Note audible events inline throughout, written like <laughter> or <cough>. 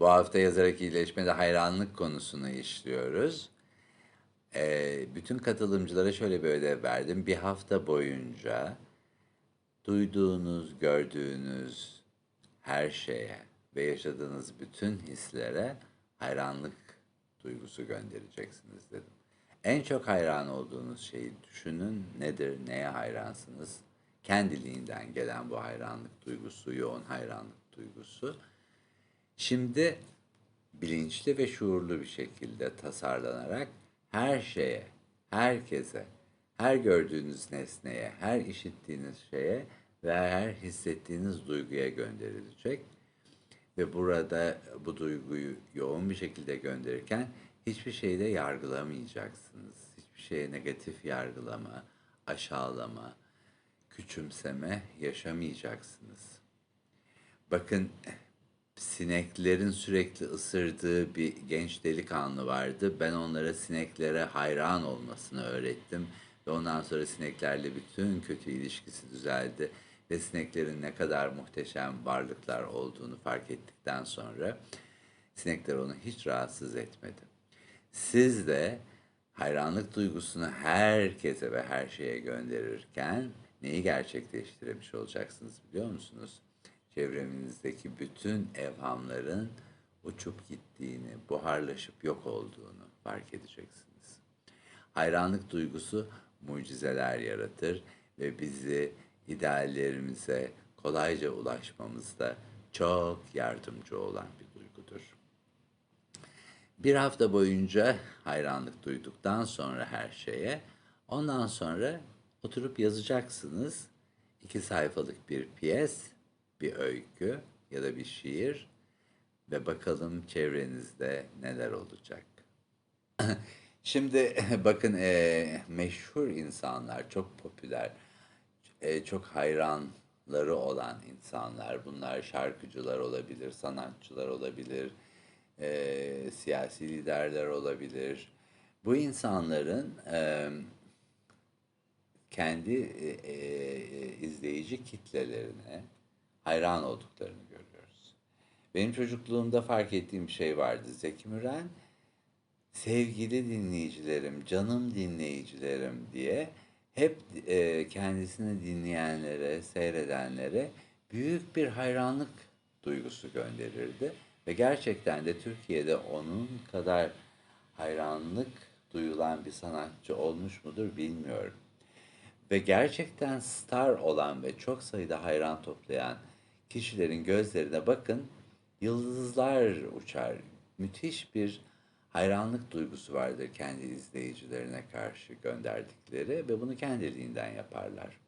Bu hafta yazarak iyileşmede hayranlık konusunu işliyoruz. Ee, bütün katılımcılara şöyle bir ödev verdim. Bir hafta boyunca duyduğunuz, gördüğünüz her şeye ve yaşadığınız bütün hislere hayranlık duygusu göndereceksiniz dedim. En çok hayran olduğunuz şeyi düşünün. Nedir, neye hayransınız? Kendiliğinden gelen bu hayranlık duygusu, yoğun hayranlık duygusu. Şimdi bilinçli ve şuurlu bir şekilde tasarlanarak her şeye, herkese, her gördüğünüz nesneye, her işittiğiniz şeye ve her hissettiğiniz duyguya gönderilecek. Ve burada bu duyguyu yoğun bir şekilde gönderirken hiçbir şeyde yargılamayacaksınız. Hiçbir şeye negatif yargılama, aşağılama, küçümseme yaşamayacaksınız. Bakın sineklerin sürekli ısırdığı bir genç delikanlı vardı. Ben onlara sineklere hayran olmasını öğrettim. Ve ondan sonra sineklerle bütün kötü ilişkisi düzeldi. Ve sineklerin ne kadar muhteşem varlıklar olduğunu fark ettikten sonra sinekler onu hiç rahatsız etmedi. Siz de hayranlık duygusunu herkese ve her şeye gönderirken neyi gerçekleştirmiş olacaksınız biliyor musunuz? Çevrenizdeki bütün evhamların uçup gittiğini, buharlaşıp yok olduğunu fark edeceksiniz. Hayranlık duygusu mucizeler yaratır ve bizi ideallerimize kolayca ulaşmamızda çok yardımcı olan bir duygudur. Bir hafta boyunca hayranlık duyduktan sonra her şeye, ondan sonra oturup yazacaksınız. İki sayfalık bir piyes, bir öykü ya da bir şiir ve bakalım çevrenizde neler olacak. <clears throat> Şimdi <laughs> bakın e, meşhur insanlar, çok popüler, e, çok hayranları olan insanlar. Bunlar şarkıcılar olabilir, sanatçılar olabilir, e, siyasi liderler olabilir. Bu insanların e, kendi e, e, izleyici kitlelerine hayran olduklarını görüyoruz. Benim çocukluğumda fark ettiğim bir şey vardı. Zeki Müren, sevgili dinleyicilerim, canım dinleyicilerim diye hep e, kendisini dinleyenlere, seyredenlere büyük bir hayranlık duygusu gönderirdi. Ve gerçekten de Türkiye'de onun kadar hayranlık duyulan bir sanatçı olmuş mudur bilmiyorum. Ve gerçekten star olan ve çok sayıda hayran toplayan kişilerin gözlerine bakın yıldızlar uçar. Müthiş bir hayranlık duygusu vardır kendi izleyicilerine karşı gönderdikleri ve bunu kendiliğinden yaparlar.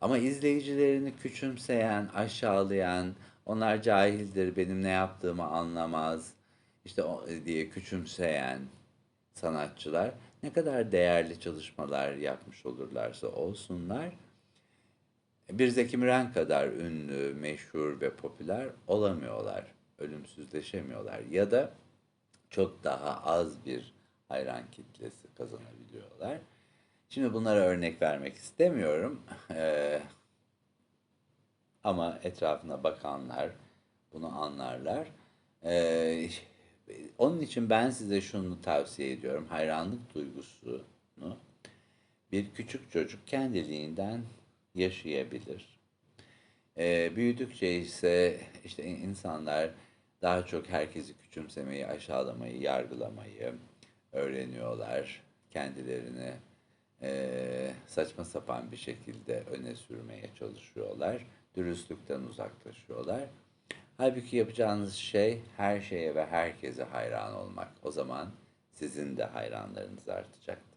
Ama izleyicilerini küçümseyen, aşağılayan, onlar cahildir, benim ne yaptığımı anlamaz, işte diye küçümseyen sanatçılar ne kadar değerli çalışmalar yapmış olurlarsa olsunlar, bir Zeki Müren kadar ünlü, meşhur ve popüler olamıyorlar, ölümsüzleşemiyorlar ya da çok daha az bir hayran kitlesi kazanabiliyorlar. Şimdi bunlara örnek vermek istemiyorum. <laughs> Ee, ama etrafına bakanlar bunu anlarlar. Ee, onun için ben size şunu tavsiye ediyorum. Hayranlık duygusunu bir küçük çocuk kendiliğinden yaşayabilir. Ee, büyüdükçe ise işte insanlar daha çok herkesi küçümsemeyi, aşağılamayı, yargılamayı öğreniyorlar. Kendilerini e, saçma sapan bir şekilde öne sürmeye çalışıyorlar. Dürüstlükten uzaklaşıyorlar. Halbuki yapacağınız şey her şeye ve herkese hayran olmak. O zaman sizin de hayranlarınız artacaktır.